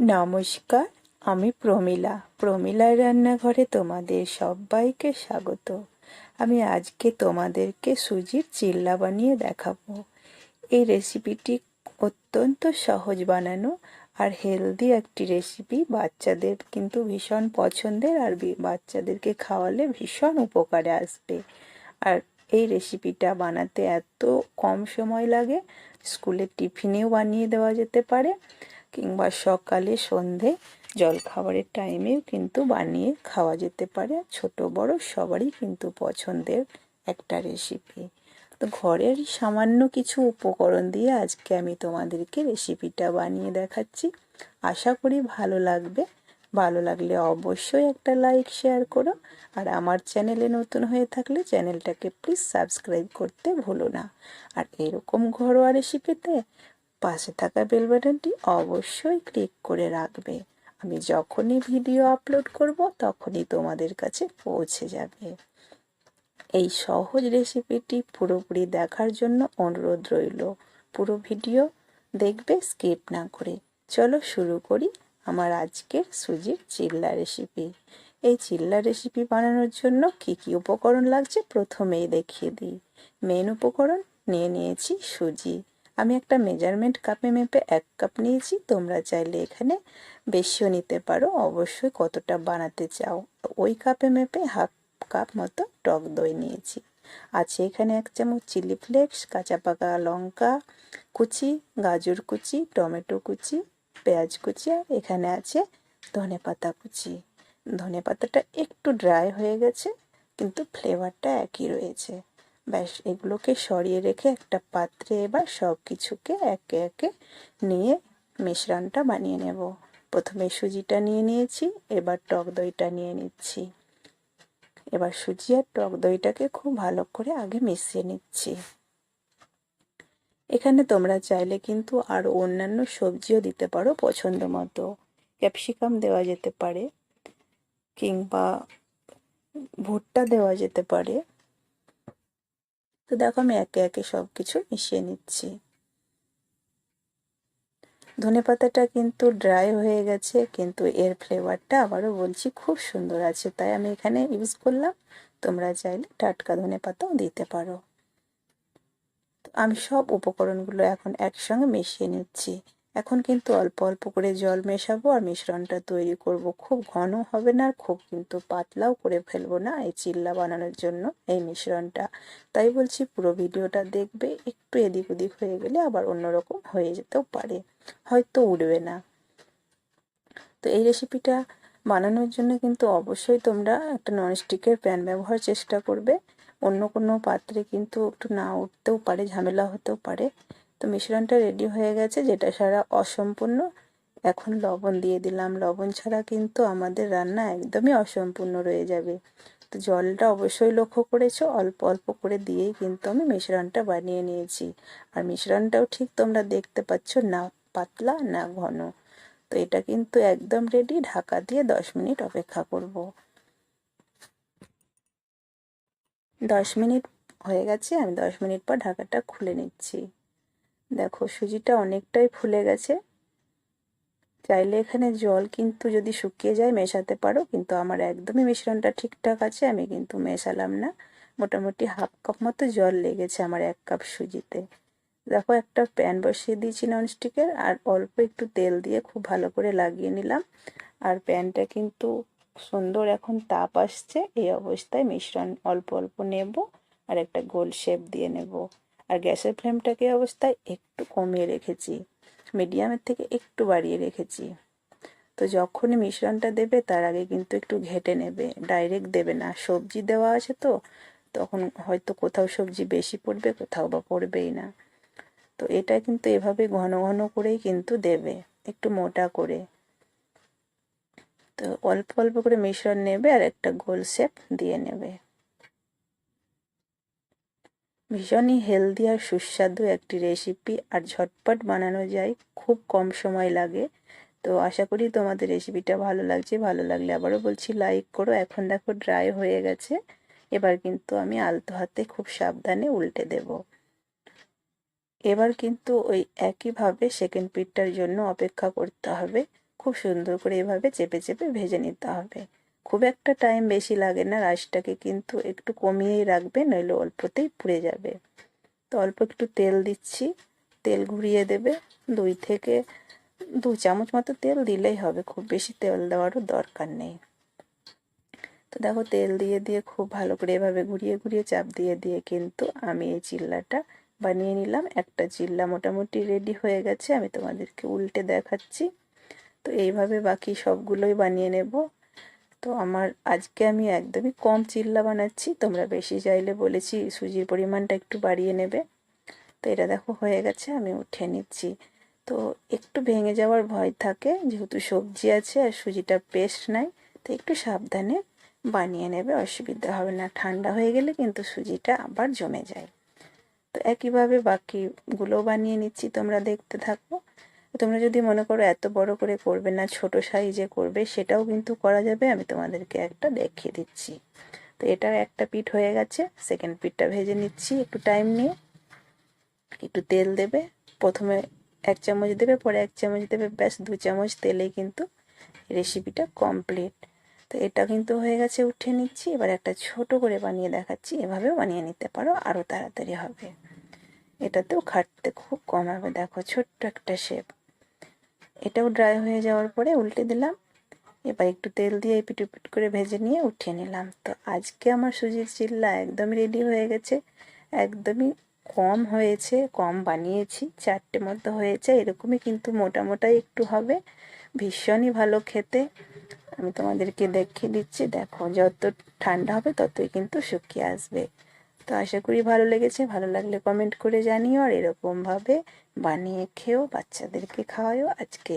নমস্কার, আমি প্রমীলা। প্রমীলার রান্নাঘরে তোমাদের সবাইকে স্বাগত। আমি আজকে তোমাদেরকে সুজির চিল্লা বানিয়ে দেখাবো। এই রেসিপিটি অত্যন্ত সহজ বানানো আর হেলদি একটি রেসিপি। বাচ্চাদের কিন্তু ভীষণ পছন্দের আর বাচ্চাদেরকে খাওয়ালে ভীষণ উপকারে আসবে। আর এই রেসিপিটা বানাতে এত কম সময় লাগে স্কুলের টিফিনেও বানিয়ে দেওয়া যেতে পারে। কিংবা সকালে সন্ধে জলখাবারের টাইমেও কিন্তু বানিয়ে খাওয়া যেতে পারে। ছোট, বড় সবারই কিন্তু পছন্দের একটা রেসিপি তো ঘরের সামান্য কিছু উপকরণ দিয়ে আজকে আমি তোমাদেরকে রেসিপিটা বানিয়ে দেখাচ্ছি। আশা করি ভালো লাগবে। ভালো লাগলে অবশ্যই একটা লাইক শেয়ার করো। আর আমার চ্যানেলে নতুন হয়ে থাকলে চ্যানেলটাকে প্লিজ সাবস্ক্রাইব করতে ভুলো না। আর এরকম ঘরোয়া রেসিপিতে পাশে থাকা বেল বাটনটি অবশ্যই ক্লিক করে রাখবে। আমি যখনই ভিডিও আপলোড করব, তখনই তোমাদের কাছে পৌঁছে যাবে। এই সহজ রেসিপিটি পুরোপুরি দেখার জন্য অনুরোধ রইল। পুরো ভিডিও দেখবে, স্কিপ না করে। চলো শুরু করি আমার আজকের সুজির চিল্লা রেসিপি। এই চিল্লা রেসিপি বানানোর জন্য কি কি উপকরণ লাগছে প্রথমেই দেখিয়ে দিই। মেন উপকরণ নিয়ে নিয়েছি সুজি। আমি একটা মেজারমেন্ট কাপে মেপে এক কাপ নিয়েছি। তোমরা চাইলে এখানে বেশিও নিতে পারো। অবশ্যই কতটা বানাতে চাও? ওই কাপে মেপে হাফ কাপ মতো টক দই নিয়েছি। আছে এখানে এক চামচ চিলি ফ্লেক্স কাঁচা পাকা লঙ্কা কুচি, গাজর কুচি, টমেটো কুচি, পেঁয়াজ কুচি, আর এখানে আছে ধনে পাতা কুচি। ধনে পাতাটা একটু ড্রাই হয়ে গেছে, কিন্তু ফ্লেভারটা একই রয়েছে। ব্যাস, এগুলোকে সরিয়ে রেখে একটা পাত্রে এবার সব কিছুকে একে একে নিয়ে মিশ্রণটা বানিয়ে নেব। প্রথমে সুজিটা নিয়ে নিয়েছি, এবার টক দইটা নিয়ে নিচ্ছি। এবার সুজি আর টক দইটাকে খুব ভালো করে আগে মিশিয়ে নিচ্ছি। এখানে তোমরা চাইলে কিন্তু আর অন্যান্য সবজিও দিতে পারো পছন্দ মতো। ক্যাপসিকাম দেওয়া যেতে পারে, কিংবা ভুট্টা দেওয়া যেতে পারে। তো দেখো আমি একে একে সব কিছু মিশিয়ে নিচ্ছি। ধনে পাতাটা কিন্তু ড্রাই হয়ে গেছে, কিন্তু এর ফ্লেভারটা আবারও বলছি খুব সুন্দর আছে, তাই আমি এখানে ইউজ করলাম। তোমরা চাইলে টাটকা ধনে পাতাও দিতে পারো। আমি সব উপকরণগুলো এখন একসঙ্গে মিশিয়ে নিচ্ছি। এখন কিন্তু অল্প অল্প করে জল মেশাবো আর মিশ্রণটা তৈরি করব। খুব ঘন হবে না আর খুব কিন্তু পাতলাও করে ফেলব না এই চিল্লা বানানোর জন্য এই মিশ্রণটা। তাই বলছি পুরো ভিডিওটা দেখবে, একটু এদিক ওদিক হয়ে গেলে আবার অন্যরকম হয়ে যেতেও পারে, হয়তো উঠবে না। তো এই রেসিপিটা বানানোর জন্য কিন্তু অবশ্যই তোমরা একটা ননস্টিকের প্যান ব্যবহার চেষ্টা করবে। অন্য কোনো পাত্রে কিন্তু একটু না উঠতেও পারে, ঝামেলা হতেও পারে। তো মিশ্রণটা রেডি হয়ে গেছে, যেটা সারা অসম্পূর্ণ। এখন লবণ দিয়ে দিলাম। লবণ ছাড়া কিন্তু আমাদের রান্না একদমই অসম্পূর্ণ রয়ে যাবে। তো জলটা অবশ্যই লক্ষ্য করেছ, অল্প অল্প করে দিয়েই কিন্তু আমি মিশ্রণটা বানিয়ে নিয়েছি। আর মিশ্রণটাও ঠিক তোমরা দেখতে পাচ্ছ, না পাতলা, না ঘন। তো এটা কিন্তু একদম রেডি ঢাকা দিয়ে দশ মিনিট অপেক্ষা করব। দশ মিনিট হয়ে গেছে, আমি দশ মিনিট পর ঢাকাটা খুলে নিচ্ছি। দেখো, সুজিটা অনেকটাই ফুলে গেছে। চাইলে এখানে জল কিন্তু যদি শুকিয়ে যায়, মেশাতে পারো, কিন্তু আমার একদমই মিশ্রণটা ঠিকঠাক আছে, আমি কিন্তু মেশালাম না। মোটামুটি হাফ কাপ মতো জল লেগেছে আমার এক কাপ সুজিতে। দেখো, একটা প্যান বসিয়ে দিয়েছি ননস্টিকের, আর অল্প একটু তেল দিয়ে খুব ভালো করে লাগিয়ে নিলাম। আর প্যানটা কিন্তু সুন্দর এখন তাপ আসছে, এই অবস্থায় মিশ্রণ অল্প অল্প নেব, আর একটা গোল শেপ দিয়ে নেব। আর গ্যাসের ফ্লেমটাকে অবস্থায় একটু কমিয়ে রেখেছি। মিডিয়ামের থেকে একটু বাড়িয়ে রেখেছি। তো যখনই মিশ্রণটা দেবে, তার আগে কিন্তু একটু ঘেটে নেবে। ডাইরেক্ট দেবে না। সবজি দেওয়া আছে তো, তখন হয়তো কোথাও সবজি বেশি পড়বে, কোথাও বা পড়বেই না। তো এটা কিন্তু এভাবে ঘন ঘন করেই কিন্তু দেবে, একটু মোটা করে। তো অল্প অল্প করে মিশ্রণ নেবে আর একটা গোল শেপ দিয়ে নেবে। ভীষণই হেলদি আর সুস্বাদু একটি রেসিপি আর ঝটপট বানানো যায়, খুব কম সময় লাগে। তো আশা করি তোমাদের রেসিপিটা ভালো লাগছে। ভালো লাগলে আবারও বলছি লাইক করো। এখন দেখো ড্রাই হয়ে গেছে। এবার কিন্তু আমি আলতো হাতে খুব সাবধানে উল্টে দেব। এবার কিন্তু ওই একইভাবে সেকেন্ড পিঠটার জন্য অপেক্ষা করতে হবে। খুব সুন্দর করে এভাবে চেপে চেপে ভেজে নিতে হবে। খুব একটা টাইম বেশি লাগে না রাইসটাকে কিন্তু একটু কমিয়েই রাখবে, নইলে অল্পতেই পুড়ে যাবে। তো অল্প একটু তেল দিচ্ছি, তেল ঘুরিয়ে দেবে, দুই থেকে দু চামচ মতো তেল দিলেই হবে, খুব বেশি তেল দেওয়ারও দরকার নেই। তো দেখো, তেল দিয়ে দিয়ে খুব ভালো করে এভাবে ঘুরিয়ে ঘুরিয়ে চাপ দিয়ে দিয়ে কিন্তু আমি এই চিল্লাটা বানিয়ে নিলাম। একটা চিল্লা মোটামুটি রেডি হয়ে গেছে, আমি তোমাদেরকে উল্টে দেখাচ্ছি। তো এইভাবে বাকি সবগুলোই বানিয়ে নেব। তো আমার আজকে আমি একদমই কম চিল্লা বানাচ্ছি। তোমরা বেশি চাইলে বলেছি সুজির পরিমাণটা একটু বাড়িয়ে নেবে। তো এটা দেখো হয়ে গেছে, আমি উঠে নিচ্ছি। তো একটু ভেঙে যাওয়ার ভয় থাকে, যেহেতু সবজি আছে আর সুজিটা পেস্ট নাই, তো একটু সাবধানে বানিয়ে নেবে, অসুবিধা হবে না। ঠান্ডা হয়ে গেলে কিন্তু সুজিটা আবার জমে যায়। তো একইভাবে বাকিগুলো বানিয়ে নিচ্ছি, তোমরা দেখতে থাকো। তোমরা যদি মনে করো এত বড় করে করবে না, ছোট সাইজে করবে, সেটাও কিন্তু করা যাবে। আমি তোমাদেরকে একটা দেখিয়ে দিচ্ছি। তো এটা একটা পিঠ হয়ে গেছে। সেকেন্ড পিঠটা ভেজে নিচ্ছি। একটু টাইম নিয়ে। একটু তেল দেবে। প্রথমে এক চামচ দেবে, পরে এক চামচ দেবে। ব্যাস, দু চামচ তেলেই কিন্তু রেসিপিটা কমপ্লিট তো এটা কিন্তু হয়ে গেছে, উঠে নিচ্ছি। এবার একটা ছোট করে বানিয়ে দেখাচ্ছি। এভাবেও বানিয়ে নিতে পারো। আরও তাড়াতাড়ি হবে। এটাতেও খাটতে খুব কম হবে। দেখো, ছোট্ট একটা শেপ এটাও ড্রাই হয়ে যাওয়ার পরে উল্টে দিলাম। এবার একটু তেল দিয়ে পিট পিট করে ভেজে নিয়ে উঠিয়ে নিলাম। তো আজকে আমার সুজির চিল্লা একদমই রেডি হয়ে গেছে। একদমই কম হয়েছে, কম বানিয়েছি, চারটে মতো হয়েছে, এরকমই কিন্তু মোটা মোটাই একটু হবে। ভীষণই ভালো খেতে। আমি তোমাদেরকে দেখিয়ে দিচ্ছি, দেখো যত ঠান্ডা হবে ততই কিন্তু শুকিয়ে আসবে। তো আশা করি ভালো লেগেছে, ভালো লাগলে কমেন্ট করে জানিও। আর এরকমভাবে বানিয়ে খেয়েও বাচ্চাদেরকে খাওয়াও আজকে।